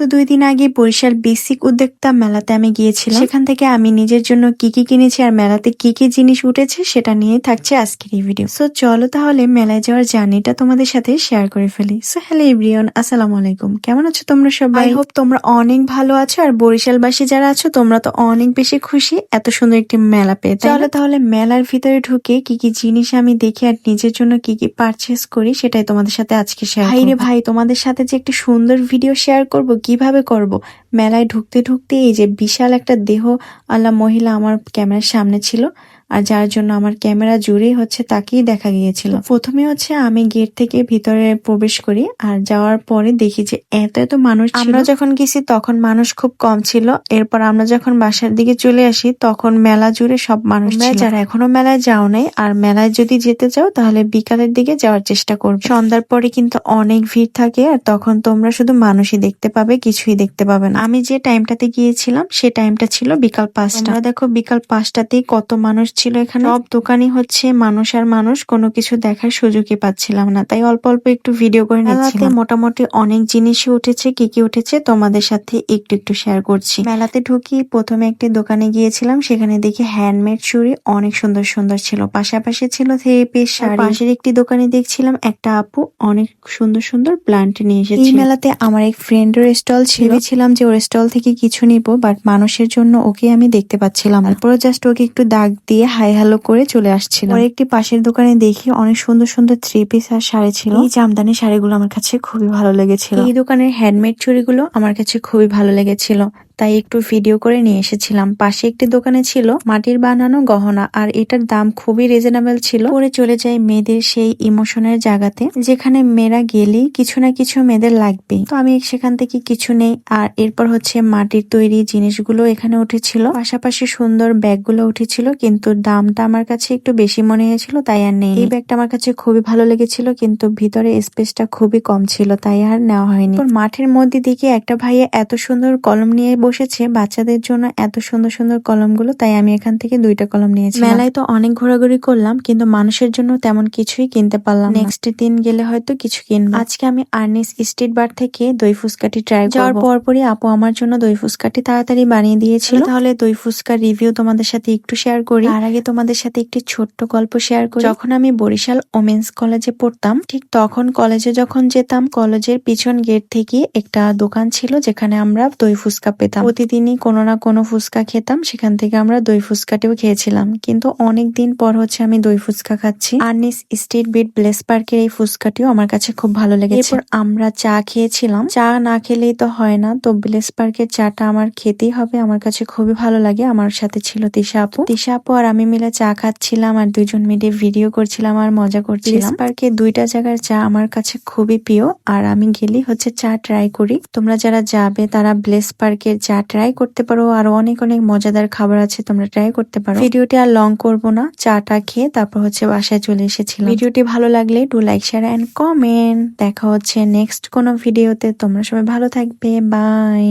তো দুই দিন আগে বরিশাল বেসিক উদ্যোক্তা মেলাতে আমি গিয়েছিলাম। সেখান থেকে আমি নিজের জন্য কি কি কিনেছি আর মেলাতে কি কি জিনিস উঠেছে সেটা নিয়ে থাকছে আজকের এই ভিডিও সো চলো তাহলে মেলায় যাওয়ার জার্নিটা তোমাদের সাথে শেয়ার করে ফেলি। সো হ্যালো এভরিওয়ান আসসালামু আলাইকুম। কেমন আছো তোমরা সবাই? হোপ তোমরা অনেক ভালো আছো আর বরিশালবাসী যারা আছো তোমরা তো অনেক বেশি খুশি। এত সুন্দর একটি মেলা পেয়ে চলো তাহলে মেলার ভিতরে ঢুকে কি কি জিনিস আমি দেখি আর নিজের জন্য কি কি পারচেস করি সেটাই তোমাদের সাথে আজকে শেয়ার ভাই রে ভাই তোমাদের সাথে যে একটি সুন্দর ভিডিও শেয়ার করব কীভাবে করব? মেলায় ঢুকতে ঢুকতে এই যে বিশাল একটা দেহ আল্লাহ মহিলা আমার ক্যামেরার সামনে ছিল আর যার জন্য আমার ক্যামেরা জুড়েই হচ্ছে তাকেই দেখা গিয়েছিল। প্রথমে হচ্ছে আমি গেট থেকে ভিতরে প্রবেশ করি আর যাওয়ার পরে দেখি যে এত এত মানুষ আমরা যখন গেছি তখন মানুষ খুব কম ছিল। এরপর আমরা যখন বাসার দিকে চলে আসি তখন মেলা জুড়ে সব মানুষ। যারা এখনও মেলায় যাও নাই আর মেলায় যদি যেতে চাও তাহলে বিকালের দিকে যাওয়ার চেষ্টা করবে। সন্ধ্যার পরে কিন্তু অনেক ভিড় থাকে আর তখন তোমরা শুধু মানুষই দেখতে পাবে কিছুই দেখতে পাবে না। আমি যে টাইমটাতে গিয়েছিলাম সে টাইমটা ছিল বিকাল পাঁচটা। দেখো বিকাল পাঁচটাতেই কত মানুষ ছিল এখানে? সব দোকানই হচ্ছে মানুষ আর মানুষ কোনো কিছু দেখার সুযোগই পাচ্ছিলাম না। তাই অল্প অল্প একটু ভিডিও করে নিচ্ছি মোটামুটি অনেক জিনিসই উঠেছে কি কি উঠেছে তোমাদের সাথে একটু একটু শেয়ার করছি। মেলাতে ঢুকি প্রথমে একটি দোকানে গিয়েছিলাম সেখানে দেখি হ্যান্ডমেড চুড়ি অনেক সুন্দর সুন্দর ছিল। পাশাপাশি ছিল থ্রি পিস শাড়ি। পাশের একটি দোকানে দেখছিলাম একটা আপু অনেক সুন্দর সুন্দর প্লান্ট নিয়ে এসেছে এই মেলাতে আমার এক ফ্রেন্ডের স্টল ছিল। ভেবেছিলাম যে ওর স্টল থেকে কিছু নিব বাট মানুষের জন্য ওকে আমি দেখতে পাচ্ছিলাম তারপরে জাস্ট ওকে একটু দাগ দিয়ে হাই হ্যালো করে চলে আসছিল পরে একটি পাশের দোকানে দেখি অনেক সুন্দর সুন্দর থ্রি পিস আর শাড়ি ছিল। এই জামদানি শাড়িগুলো আমার কাছে খুবই ভালো লেগেছিল। এই দোকানের হ্যান্ডমেড চুড়িগুলো আমার কাছে খুবই ভালো লেগেছিল। তাই একটু ভিডিও করে নিয়ে এসেছিলাম। পাশে একটি দোকানে ছিল মাটির বানানো গহনা আর এটার দাম খুবই রিজনেবল ছিল। পরে চলে যায় মেয়েদের সেই ইমোশনের জায়গাতে, যেখানে মেয়েরা গেলেই কিছু না কিছু মেয়েদের লাগবে তো আমি সেখান থেকে কিছু নেই আর এরপর হচ্ছে মাটির তৈরি জিনিসগুলো এখানে উঠেছিল। পাশাপাশি সুন্দর ব্যাগগুলো উঠেছিল, কিন্তু দামটা আমার কাছে একটু বেশি মনে হয়েছিল, তাই আর নেই। এই ব্যাগটা আমার কাছে খুবই ভালো লেগেছিল, কিন্তু ভিতরে স্পেসটা খুবই কম ছিল, তাই আর নেওয়া হয়নি। মাঠের মধ্যে দিকে একটা ভাইয়া এত সুন্দর কলম নিয়ে বসেছে বাচ্চাদের জন্য এত সুন্দর সুন্দর কলমগুলো তাই আমি এখান থেকে দুইটা কলম নিয়েছি। মেলায় তো অনেক ঘোরাঘুরি করলাম কিন্তু মানুষের জন্য তেমন কিছুই কিনতে পারলাম নেক্সট দিন গেলে হয়তো কিছু কিনবো। আজকে আমি আর্নিস স্ট্রিট বার থেকে দই ফুচকাটি ট্রাই যাওয়ার পরপরই আপু আমার জন্য দই ফুচকাটি তাড়াতাড়ি বানিয়ে দিয়েছিল। তাহলে দই ফুচকার রিভিউ তোমাদের সাথে একটু শেয়ার করি। আর আগে তোমাদের সাথে একটি ছোট্ট গল্প শেয়ার করি। যখন আমি বরিশাল ওমেন্স কলেজে পড়তাম ঠিক তখন কলেজে যখন যেতাম কলেজের পিছন গেট থেকে একটা দোকান ছিল যেখানে আমরা দই ফুচকা পেতাম। প্রতিদিনই কোনো না কোনো ফুচকা খেতাম সেখান থেকে আমরা দই ফুচকাটিও খেয়েছিলাম। কিন্তু অনেক দিন পর হচ্ছে আমি দই ফুচকা খাচ্ছি। আর্নিস স্ট্রিট বিট ব্লেস পার্কের এই ফুচকাটিও আমার কাছে খুব ভালো লেগেছে। আমরা চা খেয়েছিলাম। চা না খেলেই তো হয় না তো ব্লেস পার্কের চাটা আমার খেতেই হবে আমার কাছে খুবই ভালো লাগে। আমার সাথে ছিল তিশা আপু। তিশা আপু আর আমি মিলে চা খাচ্ছিলাম আর দুইজন মিলে ভিডিও করছিলাম আর মজা করছিলাম। পার্কে দুইটা জায়গার চা আমার কাছে খুবই প্রিয় আর আমি গেলেই হচ্ছে চা ট্রাই করি। তোমরা যারা যাবে তারা ব্লেস পার্কের চা ট্রাই করতে পারো। আর অনেক অনেক মজাদার খাবার আছে, তোমরা ট্রাই করতে পারো। ভিডিওটি আর লং করব না, চাটা খেয়ে তারপর হচ্ছে বাসায় চলে এসেছিলাম। ভিডিওটি ভালো লাগলে do like share and comment দেখা হচ্ছে নেক্সট কোনো ভিডিওতে তোমরা সবাই ভালো থাকবে বাই